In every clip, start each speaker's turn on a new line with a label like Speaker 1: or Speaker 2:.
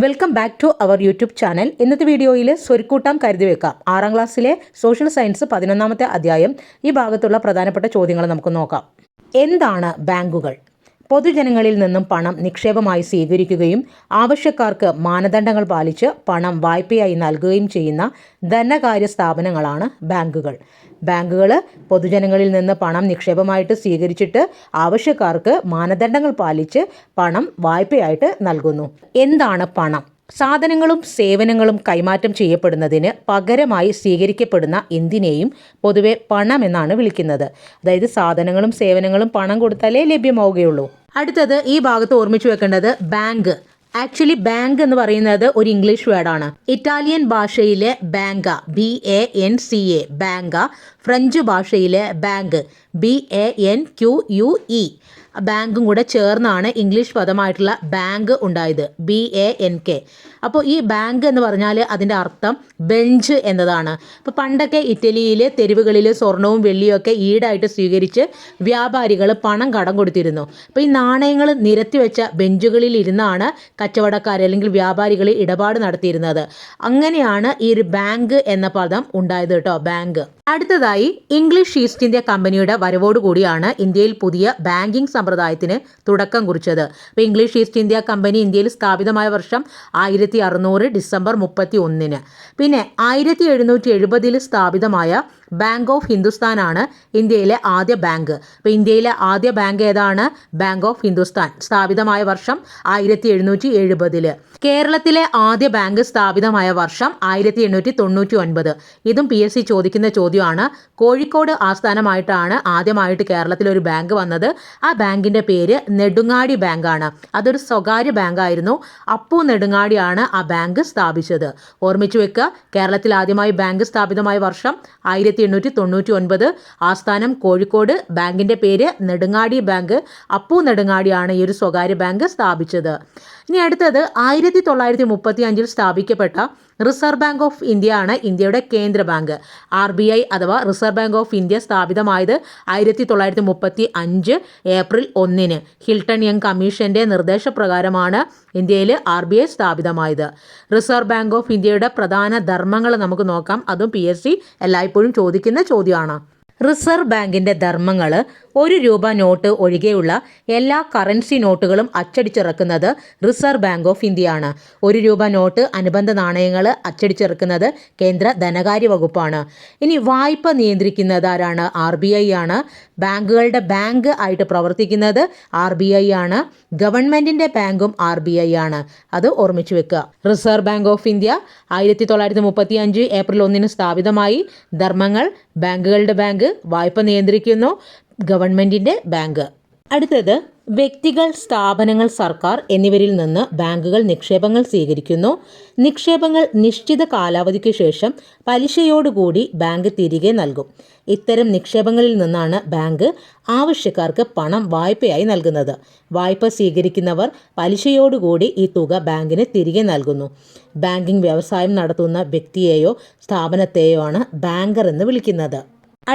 Speaker 1: welcome back to our YouTube channel ഇന്നത്തെ വീഡിയോയിൽ സ്വരുക്കൂട്ടം കരുതി വെക്കാം ആറാം ക്ലാസ്സിലെ സോഷ്യൽ സയൻസ് പതിനൊന്നാമത്തെ അധ്യായം ഈ ഭാഗത്തുള്ള പ്രധാനപ്പെട്ട ചോദ്യങ്ങൾ നമുക്ക് നോക്കാം എന്താണ് ബാങ്കുകൾ പൊതുജനങ്ങളിൽ നിന്നും പണം നിക്ഷേപമായി സ്വീകരിക്കുകയും ആവശ്യക്കാർക്ക് മാനദണ്ഡങ്ങൾ പാലിച്ച് പണം വായ്പയായി നൽകുകയും ചെയ്യുന്ന ധനകാര്യ സ്ഥാപനങ്ങളാണ് ബാങ്കുകൾ ബാങ്കുകൾ പൊതുജനങ്ങളിൽ നിന്ന് പണം നിക്ഷേപമായിട്ട് സ്വീകരിച്ചിട്ട് ആവശ്യക്കാർക്ക് മാനദണ്ഡങ്ങൾ പാലിച്ച് പണം വായ്പയായിട്ട് നൽകുന്നു എന്താണ് പണം സാധനങ്ങളും സേവനങ്ങളും കൈമാറ്റം ചെയ്യപ്പെടുന്നതിന് പകരമായി സ്വീകരിക്കപ്പെടുന്ന എന്തിനേയും പൊതുവെ പണം എന്നാണ് വിളിക്കുന്നത് അതായത് സാധനങ്ങളും സേവനങ്ങളും പണം കൊടുത്താലേ ലഭ്യമാവുകയുള്ളൂ അടുത്തത് ഈ ഭാഗത്ത് ഓർമ്മിച്ചു വെക്കേണ്ടത് ബാങ്ക് ആക്ച്വലി ബാങ്ക് എന്ന് പറയുന്നത് ഒരു ഇംഗ്ലീഷ് വേർഡാണ് ഇറ്റാലിയൻ ഭാഷയിലെ ബാങ്ക B A N C A ബാങ്ക ഫ്രഞ്ച് ഭാഷയിലെ ബാങ്ക് B A N Q U E ബാങ്കും കൂടെ ചേർന്നാണ് ഇംഗ്ലീഷ് പദമായിട്ടുള്ള ബാങ്ക് ഉണ്ടായത് ബി എ എൻ കെ അപ്പോൾ ഈ ബാങ്ക് എന്ന് പറഞ്ഞാൽ അതിൻ്റെ അർത്ഥം ബെഞ്ച് എന്നതാണ് അപ്പോൾ പണ്ടൊക്കെ ഇറ്റലിയിലെ തെരുവുകളിൽ സ്വർണവും വെള്ളിയും ഒക്കെ ഈടായിട്ട് സ്വീകരിച്ച് വ്യാപാരികൾ പണം കടം കൊടുത്തിരുന്നു അപ്പോൾ ഈ നാണയങ്ങൾ നിരത്തി വെച്ച ബെഞ്ചുകളിൽ ഇരുന്നാണ് കച്ചവടക്കാർ അല്ലെങ്കിൽ വ്യാപാരികൾ ഇടപാട് നടത്തിയിരുന്നത് അങ്ങനെയാണ് ഈ ഒരു ബാങ്ക് എന്ന പദം ഉണ്ടായത് കേട്ടോ ബാങ്ക് അടുത്തതായി ഇംഗ്ലീഷ് ഈസ്റ്റ് ഇന്ത്യ കമ്പനിയുടെ വരവോടുകൂടിയാണ് ഇന്ത്യയിൽ പുതിയ ബാങ്കിംഗ് സമ്പ്രദായത്തിന് തുടക്കം കുറിച്ചത് അപ്പോൾ ഇംഗ്ലീഷ് ഈസ്റ്റ് ഇന്ത്യ കമ്പനി ഇന്ത്യയിൽ സ്ഥാപിതമായ വർഷം ആയിരത്തി അറുന്നൂറ് ഡിസംബർ മുപ്പത്തി ഒന്നിന് പിന്നെ ആയിരത്തി എഴുന്നൂറ്റി എഴുപതിൽ സ്ഥാപിതമായ ബാങ്ക് ഓഫ് ഹിന്ദുസ്ഥാനാണ് ഇന്ത്യയിലെ ആദ്യ ബാങ്ക് അപ്പോൾ ഇന്ത്യയിലെ ആദ്യ ബാങ്ക് ഏതാണ് ബാങ്ക് ഓഫ് ഹിന്ദുസ്ഥാൻ സ്ഥാപിതമായ വർഷം ആയിരത്തി എഴുന്നൂറ്റി എഴുപതില് കേരളത്തിലെ ആദ്യ ബാങ്ക് സ്ഥാപിതമായ വർഷം ആയിരത്തി എണ്ണൂറ്റി തൊണ്ണൂറ്റി ഒൻപത് ഇതും പി എസ് സി ചോദിക്കുന്ന ചോദ്യമാണ് കോഴിക്കോട് ആസ്ഥാനമായിട്ടാണ് ആദ്യമായിട്ട് കേരളത്തിൽ ഒരു ബാങ്ക് വന്നത് ആ ബാങ്കിൻ്റെ പേര് നെടുങ്ങാടി ബാങ്കാണ് അതൊരു സ്വകാര്യ ബാങ്ക് ആയിരുന്നു അപ്പു നെടുങ്ങാടിയാണ് ആ ബാങ്ക് സ്ഥാപിച്ചത് ഓർമ്മിച്ചു വെക്കുക കേരളത്തിൽ ആദ്യമായി ബാങ്ക് സ്ഥാപിതമായ വർഷം ആയിരത്തി ആയിരത്തി എണ്ണൂറ്റി തൊണ്ണൂറ്റി ഒൻപത് ആസ്ഥാനം കോഴിക്കോട് ബാങ്കിൻ്റെ പേര് നെടുങ്ങാടി ബാങ്ക് അപ്പു നെടുങ്ങാടിയാണ് ഈ ഒരു സ്വകാര്യ ബാങ്ക് സ്ഥാപിച്ചത് ഇനി അടുത്തത് ആയിരത്തി തൊള്ളായിരത്തി മുപ്പത്തി അഞ്ചിൽ സ്ഥാപിക്കപ്പെട്ട റിസർവ് ബാങ്ക് ഓഫ് ഇന്ത്യ ആണ് ഇന്ത്യയുടെ കേന്ദ്ര ബാങ്ക് ആർ ബി ഐ അഥവാ റിസർവ് ബാങ്ക് ഓഫ് ഇന്ത്യ സ്ഥാപിതമായത് ആയിരത്തി തൊള്ളായിരത്തി മുപ്പത്തി അഞ്ച് ഏപ്രിൽ ഒന്നിന് ഹിൽട്ടൺ യങ് കമ്മീഷന്റെ നിർദ്ദേശപ്രകാരമാണ് ഇന്ത്യയിൽ ആർ ബി ഐ സ്ഥാപിതമായത് റിസർവ് ബാങ്ക് ഓഫ് ഇന്ത്യയുടെ പ്രധാന ധർമ്മങ്ങൾ നമുക്ക് നോക്കാം അതും പി എസ് സി എല്ലായ്പ്പോഴും ചോദിക്കുന്ന ചോദ്യമാണ് റിസർവ് ബാങ്കിൻ്റെ ധർമ്മങ്ങൾ ഒരു രൂപ നോട്ട് ഒഴികെയുള്ള എല്ലാ കറൻസി നോട്ടുകളും അച്ചടിച്ചിറക്കുന്നത് റിസർവ് ബാങ്ക് ഓഫ് ഇന്ത്യയാണ് ഒരു രൂപ നോട്ട് അനുബന്ധ നാണയങ്ങൾ അച്ചടിച്ചിറക്കുന്നത് കേന്ദ്ര ധനകാര്യ വകുപ്പാണ് ഇനി വായ്പ നിയന്ത്രിക്കുന്നത് ആരാണ് ആർ ബി ഐ ആണ് ബാങ്കുകളുടെ ബാങ്ക് ആയിട്ട് പ്രവർത്തിക്കുന്നത് ആർ ബി ഐ ആണ് ഗവൺമെന്റിന്റെ ബാങ്കും ആർ ബി ഐ ആണ് അത് ഓർമ്മിച്ചു വെക്കുക റിസർവ് ബാങ്ക് ഓഫ് ഇന്ത്യ ആയിരത്തി തൊള്ളായിരത്തി മുപ്പത്തി അഞ്ച് ഏപ്രിൽ ഒന്നിന് സ്ഥാപിതമായി ധർമ്മങ്ങൾ ബാങ്കുകളുടെ ബാങ്ക് വായ്പ നിയന്ത്രിക്കുന്നു ഗവൺമെന്റിന്റെ ബാങ്ക് അടുത്തത് വ്യക്തികൾ സ്ഥാപനങ്ങൾ സർക്കാർ എന്നിവരിൽ നിന്ന് ബാങ്കുകൾ നിക്ഷേപങ്ങൾ സ്വീകരിക്കുന്നു നിക്ഷേപങ്ങൾ നിശ്ചിത കാലാവധിക്ക് ശേഷം പലിശയോടുകൂടി ബാങ്ക് തിരികെ നൽകും ഇത്തരം നിക്ഷേപങ്ങളിൽ നിന്നാണ് ബാങ്ക് ആവശ്യക്കാർക്ക് പണം വായ്പയായി നൽകുന്നത് വായ്പ സ്വീകരിക്കുന്നവർ പലിശയോടുകൂടി ഈ തുക ബാങ്കിന് തിരികെ നൽകുന്നു ബാങ്കിംഗ് വ്യവസായം നടത്തുന്ന വ്യക്തിയെയോ സ്ഥാപനത്തെയോ ആണ് ബാങ്കർ എന്ന് വിളിക്കുന്നത്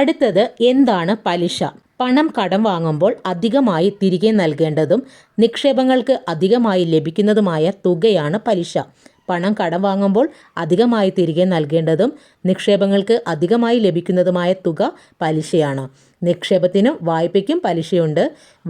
Speaker 1: അടുത്തത് എന്താണ് പലിശ പണം കടം വാങ്ങുമ്പോൾ അധികമായി തിരികെ നൽകേണ്ടതും നിക്ഷേപങ്ങൾക്ക് അധികമായി ലഭിക്കുന്നതുമായ തുകയാണ് പലിശ പണം കടം വാങ്ങുമ്പോൾ അധികമായി തിരികെ നൽകേണ്ടതും നിക്ഷേപങ്ങൾക്ക് അധികമായി ലഭിക്കുന്നതുമായ തുക പലിശയാണ് നിക്ഷേപത്തിനും വായ്പയ്ക്കും പലിശയുണ്ട്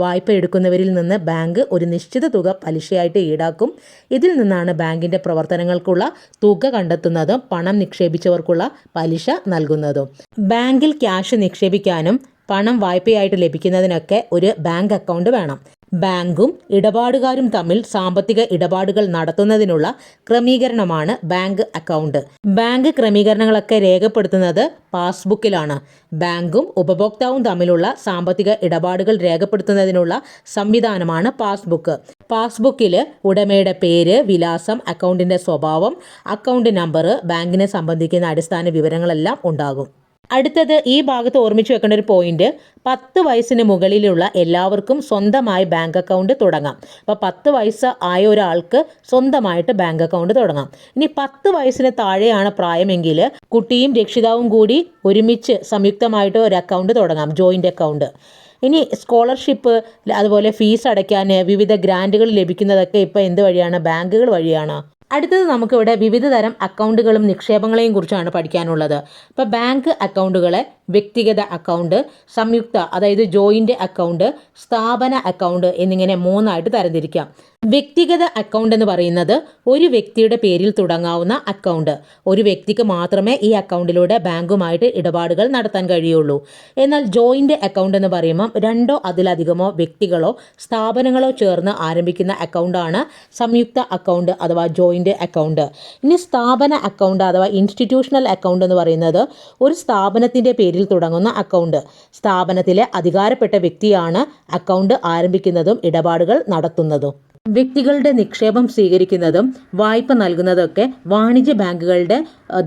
Speaker 1: വായ്പ എടുക്കുന്നവരിൽ നിന്ന് ബാങ്ക് ഒരു നിശ്ചിത തുക പലിശയായിട്ട് ഈടാക്കും ഇതിൽ നിന്നാണ് ബാങ്കിൻ്റെ പ്രവർത്തനങ്ങൾക്കുള്ള തുക കണ്ടെത്തുന്നതും പണം നിക്ഷേപിച്ചവർക്കുള്ള പലിശ നൽകുന്നതും ബാങ്കിൽ ക്യാഷ് നിക്ഷേപിക്കാനും പണം വായ്പയായിട്ട് ലഭിക്കുന്നതിനൊക്കെ ഒരു ബാങ്ക് അക്കൗണ്ട് വേണം ബാങ്കും ഇടപാടുകാരും തമ്മിൽ സാമ്പത്തിക ഇടപാടുകൾ നടത്തുന്നതിനുള്ള ക്രമീകരണമാണ് ബാങ്ക് അക്കൗണ്ട് ബാങ്ക് ക്രമീകരണങ്ങളൊക്കെ രേഖപ്പെടുത്തുന്നത് പാസ്ബുക്കിലാണ് ബാങ്കും ഉപഭോക്താവും തമ്മിലുള്ള സാമ്പത്തിക ഇടപാടുകൾ രേഖപ്പെടുത്തുന്നതിനുള്ള സംവിധാനമാണ് പാസ്ബുക്ക് പാസ്ബുക്കിൽ ഉടമയുടെ പേര് വിലാസം അക്കൗണ്ടിൻ്റെ സ്വഭാവം അക്കൗണ്ട് നമ്പർ ബാങ്കിനെ സംബന്ധിക്കുന്ന അടിസ്ഥാന വിവരങ്ങളെല്ലാം ഉണ്ടാകും അടുത്തത് ഈ ഭാഗത്ത് ഓർമ്മിച്ച് വെക്കേണ്ട ഒരു പോയിന്റ് പത്ത് വയസ്സിന് മുകളിലുള്ള എല്ലാവർക്കും സ്വന്തമായി ബാങ്ക് അക്കൗണ്ട് തുടങ്ങാം അപ്പോൾ പത്ത് വയസ്സ് ആയ ഒരാൾക്ക് സ്വന്തമായിട്ട് ബാങ്ക് അക്കൗണ്ട് തുടങ്ങാം ഇനി പത്ത് വയസ്സിന് താഴെയാണ് പ്രായമെങ്കിൽ കുട്ടിയും രക്ഷിതാവും കൂടി ഒരുമിച്ച് സംയുക്തമായിട്ട് ഒരു അക്കൗണ്ട് തുടങ്ങാം ജോയിൻ്റ് അക്കൗണ്ട് ഇനി സ്കോളർഷിപ്പ് അതുപോലെ ഫീസ് അടയ്ക്കാൻ വിവിധ ഗ്രാൻറ്റുകൾ ലഭിക്കുന്നതൊക്കെ ഇപ്പോൾ എന്ത് വഴിയാണ് ബാങ്കുകൾ വഴിയാണ് അടുത്തത് നമുക്കിവിടെ വിവിധ തരം അക്കൗണ്ടുകളും നിക്ഷേപങ്ങളെയും കുറിച്ചാണ് പഠിക്കാനുള്ളത് ഇപ്പോൾ ബാങ്ക് അക്കൗണ്ടുകളെ വ്യക്തിഗത അക്കൗണ്ട് സംയുക്ത അതായത് ജോയിൻ്റ് അക്കൗണ്ട് സ്ഥാപന അക്കൗണ്ട് എന്നിങ്ങനെ മൂന്നായിട്ട് തരംതിരിക്കാം വ്യക്തിഗത അക്കൗണ്ട് എന്ന് പറയുന്നത് ഒരു വ്യക്തിയുടെ പേരിൽ തുടങ്ങാവുന്ന അക്കൗണ്ട് ഒരു വ്യക്തിക്ക് മാത്രമേ ഈ അക്കൗണ്ടിലൂടെ ബാങ്കുമായിട്ട് ഇടപാടുകൾ നടത്താൻ കഴിയുള്ളൂ എന്നാൽ ജോയിൻ്റ് അക്കൗണ്ട് എന്ന് പറയുമ്പം രണ്ടോ അതിലധികമോ വ്യക്തികളോ സ്ഥാപനങ്ങളോ ചേർന്ന് ആരംഭിക്കുന്ന അക്കൗണ്ടാണ് സംയുക്ത അക്കൗണ്ട് അഥവാ ജോയിൻ്റ് അക്കൗണ്ട് ഇനി സ്ഥാപന അക്കൗണ്ട് അഥവാ ഇൻസ്റ്റിറ്റ്യൂഷണൽ അക്കൗണ്ട് എന്ന് പറയുന്നത് ഒരു സ്ഥാപനത്തിൻ്റെ പേരിൽ പേരിൽ തുടങ്ങുന്ന അക്കൗണ്ട് സ്ഥാപനത്തിലെ അധികാരപ്പെട്ട വ്യക്തിയാണ് അക്കൗണ്ട് ആരംഭിക്കുന്നതും ഇടപാടുകൾ നടത്തുന്നതും വ്യക്തികളുടെ നിക്ഷേപം സ്വീകരിക്കുന്നതും വായ്പ നൽകുന്നതൊക്കെ വാണിജ്യ ബാങ്കുകളുടെ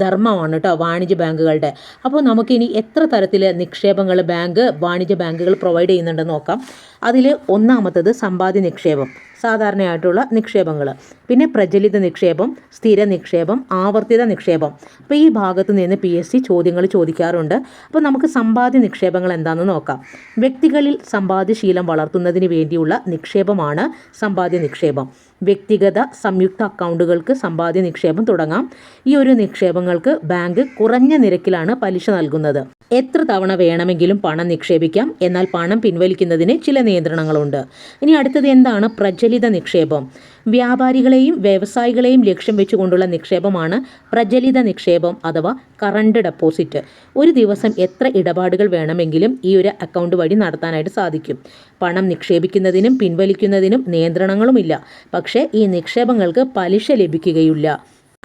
Speaker 1: ധർമ്മമാണ് കേട്ടോ വാണിജ്യ ബാങ്കുകളുടെ അപ്പോൾ നമുക്കിനി എത്ര തരത്തിൽ നിക്ഷേപങ്ങൾ ബാങ്ക് വാണിജ്യ ബാങ്കുകൾ പ്രൊവൈഡ് ചെയ്യുന്നുണ്ടെന്ന് നോക്കാം അതിൽ ഒന്നാമത്തത് സമ്പാദ്യ നിക്ഷേപം സാധാരണയായിട്ടുള്ള നിക്ഷേപങ്ങൾ പിന്നെ പ്രചലിത നിക്ഷേപം സ്ഥിര നിക്ഷേപം ആവർത്തിത നിക്ഷേപം അപ്പോൾ ഈ ഭാഗത്ത് നിന്ന് പി എസ് സി ചോദ്യങ്ങൾ ചോദിക്കാറുണ്ട് അപ്പോൾ നമുക്ക് സമ്പാദ്യ നിക്ഷേപങ്ങൾ എന്താണെന്ന് നോക്കാം വ്യക്തികളിൽ സമ്പാദ്യശീലം വളർത്തുന്നതിന് വേണ്ടിയുള്ള നിക്ഷേപമാണ് സമ്പാദ്യ നിക്ഷേപം വ്യക്തിഗത സംയുക്ത അക്കൗണ്ടുകൾക്ക് സമ്പാദ്യ നിക്ഷേപം തുടങ്ങാം ഈ ഒരു നിക്ഷേപങ്ങൾക്ക് ബാങ്ക് കുറഞ്ഞ നിരക്കിലാണ് പലിശ നൽകുന്നത് എത്ര തവണ വേണമെങ്കിലും പണം നിക്ഷേപിക്കാം എന്നാൽ പണം പിൻവലിക്കുന്നതിന് ചില നിയന്ത്രണങ്ങളുണ്ട് ഇനി അടുത്തത് എന്താണ് പ്രചലിത നിക്ഷേപം വ്യാപാരികളെയും വ്യവസായികളെയും ലക്ഷ്യം വെച്ചുകൊണ്ടുള്ള നിക്ഷേപമാണ് പ്രചലിത നിക്ഷേപം അഥവാ കറണ്ട് ഡെപ്പോസിറ്റ് ഒരു ദിവസം എത്ര ഇടപാടുകൾ വേണമെങ്കിലും ഈ ഒരു അക്കൗണ്ട് വഴി നടത്താനായിട്ട് സാധിക്കും പണം നിക്ഷേപിക്കുന്നതിനും പിൻവലിക്കുന്നതിനും നിയന്ത്രണങ്ങളുമില്ല പക്ഷേ ഈ നിക്ഷേപങ്ങൾക്ക് പലിശ ലഭിക്കുകയില്ല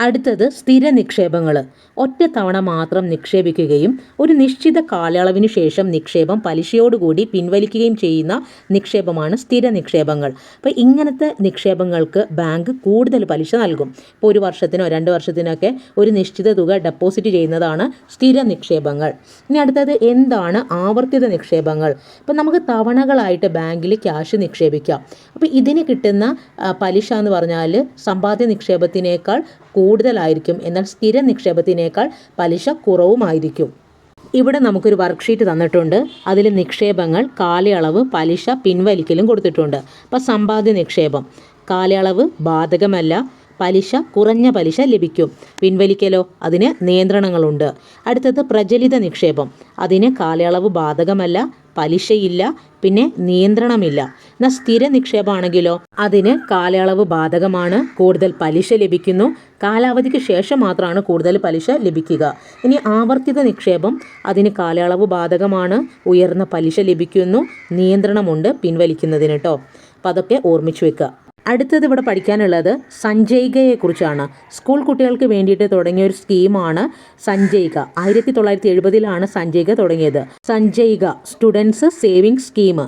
Speaker 1: അടുത്തത് സ്ഥിര നിക്ഷേപങ്ങൾ ഒറ്റത്തവണ മാത്രം നിക്ഷേപിക്കുകയും ഒരു നിശ്ചിത കാലയളവിനു ശേഷം നിക്ഷേപം പലിശയോടുകൂടി പിൻവലിക്കുകയും ചെയ്യുന്ന നിക്ഷേപമാണ് സ്ഥിര നിക്ഷേപങ്ങൾ അപ്പോൾ ഇങ്ങനത്തെ നിക്ഷേപങ്ങൾക്ക് ബാങ്ക് കൂടുതൽ പലിശ നൽകും ഇപ്പോൾ ഒരു വർഷത്തിനോ രണ്ട് വർഷത്തിനൊക്കെ ഒരു നിശ്ചിത തുക ഡെപ്പോസിറ്റ് ചെയ്യുന്നതാണ് സ്ഥിര നിക്ഷേപങ്ങൾ ഇനി അടുത്തത് എന്താണ് ആവർത്തിത നിക്ഷേപങ്ങൾ ഇപ്പം നമുക്ക് തവണകളായിട്ട് ബാങ്കിൽ ക്യാഷ് നിക്ഷേപിക്കാം അപ്പോൾ ഇതിന് കിട്ടുന്ന പലിശ എന്ന് പറഞ്ഞാൽ സമ്പാദ്യ നിക്ഷേപത്തിനേക്കാൾ കൂടുതലായിരിക്കും എന്നാൽ സ്ഥിര നിക്ഷേപത്തിനേക്കാൾ പലിശ കുറവുമായിരിക്കും ഇവിടെ നമുക്കൊരു വർക്ക്ഷീറ്റ് തന്നിട്ടുണ്ട് അതിൽ നിക്ഷേപങ്ങൾ കാലയളവ് പലിശ പിൻവലിക്കലും കൊടുത്തിട്ടുണ്ട് അപ്പോൾ സമ്പാദ്യ നിക്ഷേപം കാലയളവ് ബാധകമല്ല പലിശ കുറഞ്ഞ പലിശ ലഭിക്കും പിൻവലിക്കലോ അതിന് നിയന്ത്രണങ്ങളുണ്ട് അടുത്തത് പ്രചലിത നിക്ഷേപം അതിന് കാലയളവ് ബാധകമല്ല പലിശയില്ല പിന്നെ നിയന്ത്രണമില്ല എന്നാൽ സ്ഥിര നിക്ഷേപമാണെങ്കിലോ അതിന് കാലയളവ് ബാധകമാണ് കൂടുതൽ പലിശ ലഭിക്കുന്നു കാലാവധിക്ക് ശേഷം മാത്രമാണ് കൂടുതൽ പലിശ ലഭിക്കുക ഇനി ആവർത്തിത നിക്ഷേപം അതിന് കാലയളവ് ബാധകമാണ് ഉയർന്ന പലിശ ലഭിക്കുന്നു നിയന്ത്രണമുണ്ട് പിൻവലിക്കുന്നതിന് കേട്ടോ അപ്പോൾ അതൊക്കെ ഓർമ്മിച്ചു വെക്കുക അടുത്തത് ഇവിടെ പഠിക്കാനുള്ളത് സഞ്ജയികയെക്കുറിച്ചാണ് സ്കൂൾ കുട്ടികൾക്ക് വേണ്ടിയിട്ട് തുടങ്ങിയ ഒരു സ്കീമാണ് സഞ്ജയിക ആയിരത്തി തൊള്ളായിരത്തി എഴുപതിലാണ് സഞ്ജയിക തുടങ്ങിയത് സഞ്ജയിക സ്റ്റുഡൻസ് സേവിംഗ് സ്കീം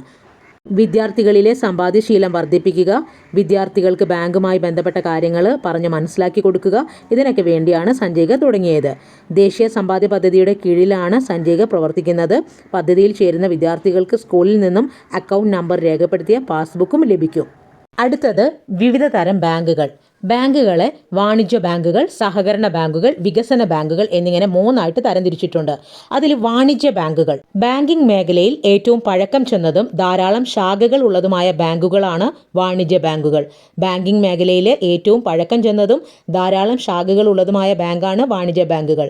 Speaker 1: വിദ്യാർത്ഥികളിലെ സമ്പാദ്യശീലം വർദ്ധിപ്പിക്കുക വിദ്യാർത്ഥികൾക്ക് ബാങ്കുമായി ബന്ധപ്പെട്ട കാര്യങ്ങൾ പറഞ്ഞ് മനസ്സിലാക്കി കൊടുക്കുക ഇതിനൊക്കെ വേണ്ടിയാണ് സഞ്ജയ്ക തുടങ്ങിയത് ദേശീയ സമ്പാദ്യ പദ്ധതിയുടെ കീഴിലാണ് സഞ്ജയ്ക പ്രവർത്തിക്കുന്നത് പദ്ധതിയിൽ ചേരുന്ന വിദ്യാർത്ഥികൾക്ക് സ്കൂളിൽ നിന്നും അക്കൗണ്ട് നമ്പർ രേഖപ്പെടുത്തിയ പാസ്ബുക്കും ലഭിക്കും അടുത്തത് വിവിധ തരം ബാങ്കുകൾ ബാങ്കുകളെ വാണിജ്യ ബാങ്കുകൾ സഹകരണ ബാങ്കുകൾ വികസന ബാങ്കുകൾ എന്നിങ്ങനെ മൂന്നായിട്ട് തരംതിരിച്ചിട്ടുണ്ട് അതിൽ വാണിജ്യ ബാങ്കുകൾ ബാങ്കിംഗ് മേഖലയിൽ ഏറ്റവും പഴക്കം ചെന്നതും ധാരാളം ശാഖകൾ ഉള്ളതുമായ ബാങ്കുകളാണ് വാണിജ്യ ബാങ്കുകൾ ബാങ്കിംഗ് മേഖലയിലെ ഏറ്റവും പഴക്കം ചെന്നതും ധാരാളം ശാഖകൾ ഉള്ളതുമായ ബാങ്കാണ് വാണിജ്യ ബാങ്കുകൾ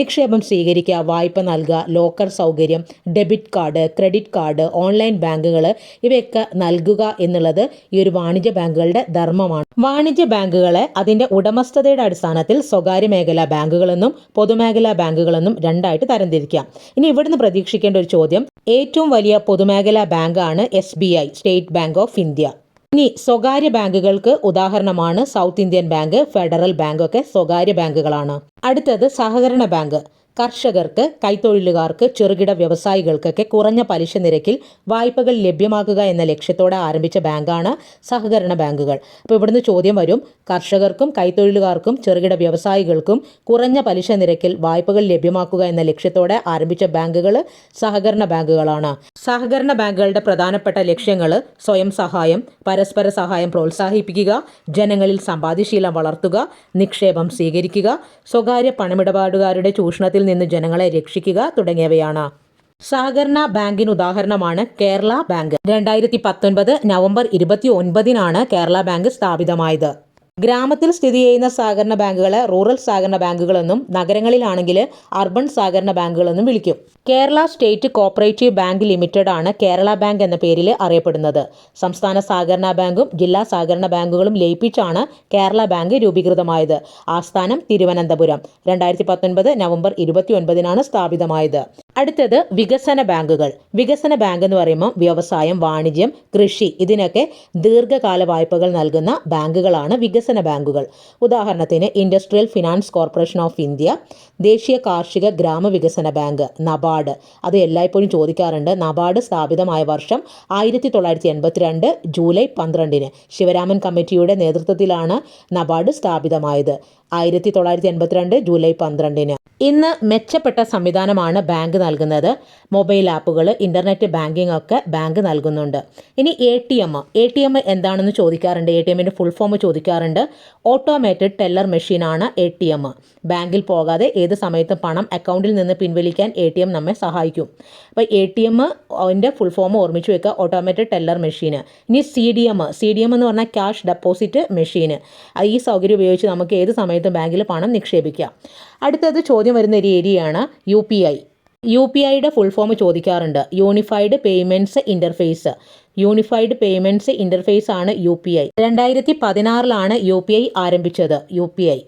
Speaker 1: നിക്ഷേപം സ്വീകരിക്കുക വായ്പ നൽകുക ലോക്കർ സൗകര്യം debit card credit card online ബാങ്കുകൾ ഇവയൊക്കെ നൽകുക എന്നുള്ളത് ഈ ഒരു വാണിജ്യ ബാങ്കുകളുടെ ധർമ്മമാണ് വാണിജ്യ ബാങ്കുകളെ അതിന്റെ ഉടമസ്ഥതയുടെ അടിസ്ഥാനത്തിൽ സ്വകാര്യ മേഖലാ ബാങ്കുകളെന്നും പൊതുമേഖലാ ബാങ്കുകളെന്നും രണ്ടായിട്ട് തരംതിരിക്കാം ഇനി ഇവിടുന്ന് പ്രതീക്ഷിക്കേണ്ട ഒരു ചോദ്യം ഏറ്റവും വലിയ പൊതുമേഖലാ ബാങ്കാണ് S B I state bank of India ഇനി സ്വകാര്യ ബാങ്കുകൾക്ക് ഉദാഹരണമാണ് South Indian bank federal bank ഒക്കെ സ്വകാര്യ ബാങ്കുകളാണ് അടുത്തത് സഹകരണ ബാങ്ക് കർഷകർക്ക് കൈത്തൊഴിലുകാർക്ക് ചെറുകിട വ്യവസായികൾക്കൊക്കെ കുറഞ്ഞ പലിശ നിരക്കിൽ വായ്പകൾ ലഭ്യമാക്കുക എന്ന ലക്ഷ്യത്തോടെ ആരംഭിച്ച ബാങ്കാണ് സഹകരണ ബാങ്കുകൾ അപ്പോൾ ഇവിടുന്ന് ചോദ്യം വരും കർഷകർക്കും കൈത്തൊഴിലുകാർക്കും ചെറുകിട വ്യവസായികൾക്കും കുറഞ്ഞ പലിശ നിരക്കിൽ വായ്പകൾ ലഭ്യമാക്കുക എന്ന ലക്ഷ്യത്തോടെ ആരംഭിച്ച ബാങ്കുകൾ സഹകരണ ബാങ്കുകളാണ് സഹകരണ ബാങ്കുകളുടെ പ്രധാനപ്പെട്ട ലക്ഷ്യങ്ങൾ സ്വയം സഹായം പരസ്പര സഹായം പ്രോത്സാഹിപ്പിക്കുക ജനങ്ങളിൽ സമ്പാദ്യശീലം വളർത്തുക നിക്ഷേപം സ്വീകരിക്കുക സ്വകാര്യ പണമിടപാടുകാരുടെ ചൂഷണത്തിൽ നിന്ന് ജനങ്ങളെ രക്ഷിക്കുക തുടങ്ങിയവയാണ് സഹകരണ ബാങ്കിന് ഉദാഹരണമാണ് കേരള ബാങ്ക് രണ്ടായിരത്തി പത്തൊൻപത് നവംബർ ഇരുപത്തി ഒൻപതിനാണ് കേരള ബാങ്ക് സ്ഥാപിതമായത് ഗ്രാമത്തിൽ സ്ഥിതി ചെയ്യുന്ന സഹകരണ ബാങ്കുകളെ റൂറൽ സഹകരണ ബാങ്കുകളെന്നും നഗരങ്ങളിലാണെങ്കിൽ അർബൺ സഹകരണ ബാങ്കുകളെന്നും വിളിക്കും Kerala state cooperative bank limited ആണ് കേരള ബാങ്ക് എന്ന പേരിൽ അറിയപ്പെടുന്നത് സംസ്ഥാന സഹകരണ ബാങ്കും ജില്ലാ സഹകരണ ബാങ്കുകളും ലയിപ്പിച്ചാണ് കേരള ബാങ്ക് രൂപീകൃതമായത് ആസ്ഥാനം തിരുവനന്തപുരം രണ്ടായിരത്തി പത്തൊൻപത് നവംബർ ഇരുപത്തി ഒൻപതിനാണ് സ്ഥാപിതമായത് അടുത്തത് വികസന ബാങ്കുകൾ വികസന ബാങ്ക് എന്ന് പറയുമ്പോൾ വ്യവസായം വാണിജ്യം കൃഷി ഇതിനൊക്കെ ദീർഘകാല വായ്പകൾ നൽകുന്ന ബാങ്കുകളാണ് വികസന ബാങ്കുകൾ ഉദാഹരണത്തിന് industrial finance corporation of India ദേശീയ കാർഷിക ഗ്രാമവികസന ബാങ്ക് നബാർഡ് അത് എല്ലായ്പ്പോഴും ചോദിക്കാറുണ്ട് നബാർഡ് സ്ഥാപിതമായ വർഷം ആയിരത്തി തൊള്ളായിരത്തി എൺപത്തിരണ്ട് ജൂലൈ പന്ത്രണ്ടിന് ശിവരാമൻ കമ്മിറ്റിയുടെ നേതൃത്വത്തിലാണ് നബാർഡ് സ്ഥാപിതമായത് ആയിരത്തി തൊള്ളായിരത്തി എൺപത്തിരണ്ട് ജൂലൈ പന്ത്രണ്ടിന് ഇന്ന് മെച്ചപ്പെട്ട സംവിധാനമാണ് ബാങ്ക് നൽകുന്നത് മൊബൈൽ ആപ്പുകൾ ഇൻ്റർനെറ്റ് ബാങ്കിംഗ് ഒക്കെ ബാങ്ക് നൽകുന്നുണ്ട് ഇനി A T M A T M എന്താണെന്ന് ചോദിക്കാറുണ്ട് എ ടി എമ്മിൻ്റെ ഫുൾ ഫോം ചോദിക്കാറുണ്ട് ഓട്ടോമേറ്റഡ് ടെല്ലർ മെഷീനാണ് എ ടി എം ബാങ്കിൽ പോകാതെ ഏത് സമയത്തും പണം അക്കൗണ്ടിൽ നിന്ന് പിൻവലിക്കാൻ എ ടി എം നമ്മെ സഹായിക്കും അപ്പോൾ എ ടി എം അതിൻ്റെ ഫുൾ ഫോം ഓർമ്മിച്ച് വെക്കുക ഓട്ടോമേറ്റഡ് ടെല്ലർ മെഷീൻ ഇനി C D M C D M എന്ന് പറഞ്ഞാൽ ക്യാഷ് ഡെപ്പോസിറ്റ് മെഷീൻ ഈ സൗകര്യം ഉപയോഗിച്ച് നമുക്ക് ഏത് സമയത്തും ബാങ്കിൽ പണം നിക്ഷേപിക്കാം അടുത്തത് ചോദ്യം വരുന്ന ഒരു ഏരിയയാണ് U P I U P ഐയുടെ ഫുൾ ഫോം ചോദിക്കാറുണ്ട് unified payments interface unified payments interface ആണ് യു പി ഐ രണ്ടായിരത്തി പതിനാറിലാണ് യു പി ഐ ആരംഭിച്ചത് യു പി ഐ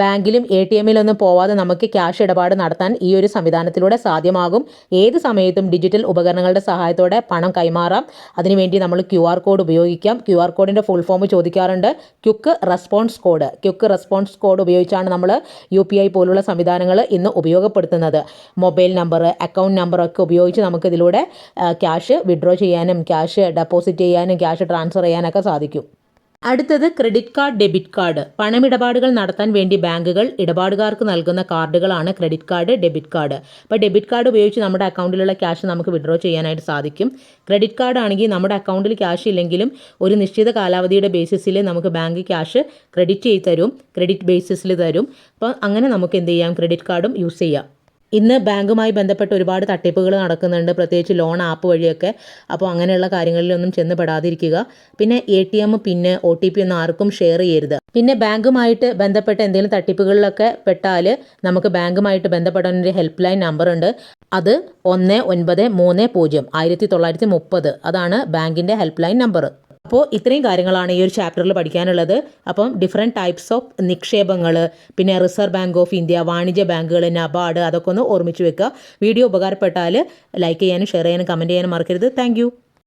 Speaker 1: ബാങ്കിലും എ ടി എമ്മിലൊന്നും പോവാതെ നമുക്ക് ക്യാഷ് ഇടപാട് നടത്താൻ ഈ ഒരു സംവിധാനത്തിലൂടെ സാധ്യമാകും ഏത് സമയത്തും ഡിജിറ്റൽ ഉപകരണങ്ങളുടെ സഹായത്തോടെ പണം കൈമാറാം അതിനുവേണ്ടി നമ്മൾ ക്യു ആർ കോഡ് ഉപയോഗിക്കാം ക്യു ആർ കോഡിൻ്റെ ഫുൾ ഫോം ചോദിക്കാറുണ്ട് quick response code quick response code ഉപയോഗിച്ചാണ് നമ്മൾ യു പി ഐ പോലുള്ള സംവിധാനങ്ങൾ ഇന്ന് ഉപയോഗപ്പെടുത്തുന്നത് മൊബൈൽ നമ്പർ അക്കൗണ്ട് നമ്പർ ഒക്കെ ഉപയോഗിച്ച് നമുക്കിതിലൂടെ ക്യാഷ് വിഡ്രോ ചെയ്യാനും ക്യാഷ് ഡെപ്പോസിറ്റ് ചെയ്യാനും ക്യാഷ് ട്രാൻസ്ഫർ ചെയ്യാനൊക്കെ സാധിക്കും അടുത്തത് ക്രെഡിറ്റ് കാർഡ് ഡെബിറ്റ് കാർഡ് പണമിടപാടുകൾ നടത്താൻ വേണ്ടി ബാങ്കുകൾ ഇടപാടുകാർക്ക് നൽകുന്ന കാർഡുകളാണ് ക്രെഡിറ്റ് കാർഡ് ഡെബിറ്റ് കാർഡ് അപ്പോൾ ഡെബിറ്റ് കാർഡ് ഉപയോഗിച്ച് നമ്മുടെ അക്കൗണ്ടിലുള്ള ക്യാഷ് നമുക്ക് വിഡ്രോ ചെയ്യാനായിട്ട് സാധിക്കും ക്രെഡിറ്റ് കാർഡ് ആണെങ്കിൽ നമ്മുടെ അക്കൗണ്ടിൽ ക്യാഷ് ഇല്ലെങ്കിലും ഒരു നിശ്ചിത കാലാവധിയുടെ ബേസിസിൽ നമുക്ക് ബാങ്ക് ക്യാഷ് ക്രെഡിറ്റ് ചെയ്ത് തരും ക്രെഡിറ്റ് ബേസിസിൽ തരും അപ്പോൾ അങ്ങനെ നമുക്ക് എന്ത് ചെയ്യാം ക്രെഡിറ്റ് കാർഡും യൂസ് ചെയ്യാം ഇന്ന് ബാങ്കുമായി ബന്ധപ്പെട്ട് ഒരുപാട് തട്ടിപ്പുകൾ നടക്കുന്നുണ്ട് പ്രത്യേകിച്ച് ലോൺ ആപ്പ് വഴിയൊക്കെ അപ്പോൾ അങ്ങനെയുള്ള കാര്യങ്ങളിലൊന്നും ചെന്ന് പെടാതിരിക്കുക പിന്നെ എ ടി എം പിന്നെ ഒ ടി പി ഒന്നും ആർക്കും ഷെയർ ചെയ്യരുത് പിന്നെ ബാങ്കുമായിട്ട് ബന്ധപ്പെട്ട എന്തെങ്കിലും തട്ടിപ്പുകളിലൊക്കെ പെട്ടാൽ നമുക്ക് ബാങ്കുമായിട്ട് ബന്ധപ്പെടാൻ ഒരു ഹെൽപ്പ് ലൈൻ നമ്പർ ഉണ്ട് അത് ഒന്ന് ഒൻപത് മൂന്ന് പൂജ്യം ആയിരത്തി തൊള്ളായിരത്തി മുപ്പത് അതാണ് ബാങ്കിൻ്റെ ഹെൽപ്പ് ലൈൻ നമ്പർ അപ്പോൾ ഇത്രയും കാര്യങ്ങളാണ് ഈ ഒരു ചാപ്റ്ററിൽ പഠിക്കാനുള്ളത് അപ്പം ഡിഫറെൻറ്റ് ടൈപ്സ് ഓഫ് നിക്ഷേപങ്ങൾ പിന്നെ റിസർവ് ബാങ്ക് ഓഫ് ഇന്ത്യ വാണിജ്യ ബാങ്കുകൾ നബാർഡ് അതൊക്കെ ഒന്ന് ഓർമ്മിച്ച് വെക്കുക വീഡിയോ ഉപകാരപ്പെട്ടാൽ ലൈക്ക് ചെയ്യാനും ഷെയർ ചെയ്യാനും കമൻറ്റ് ചെയ്യാനും മറക്കരുത് താങ്ക്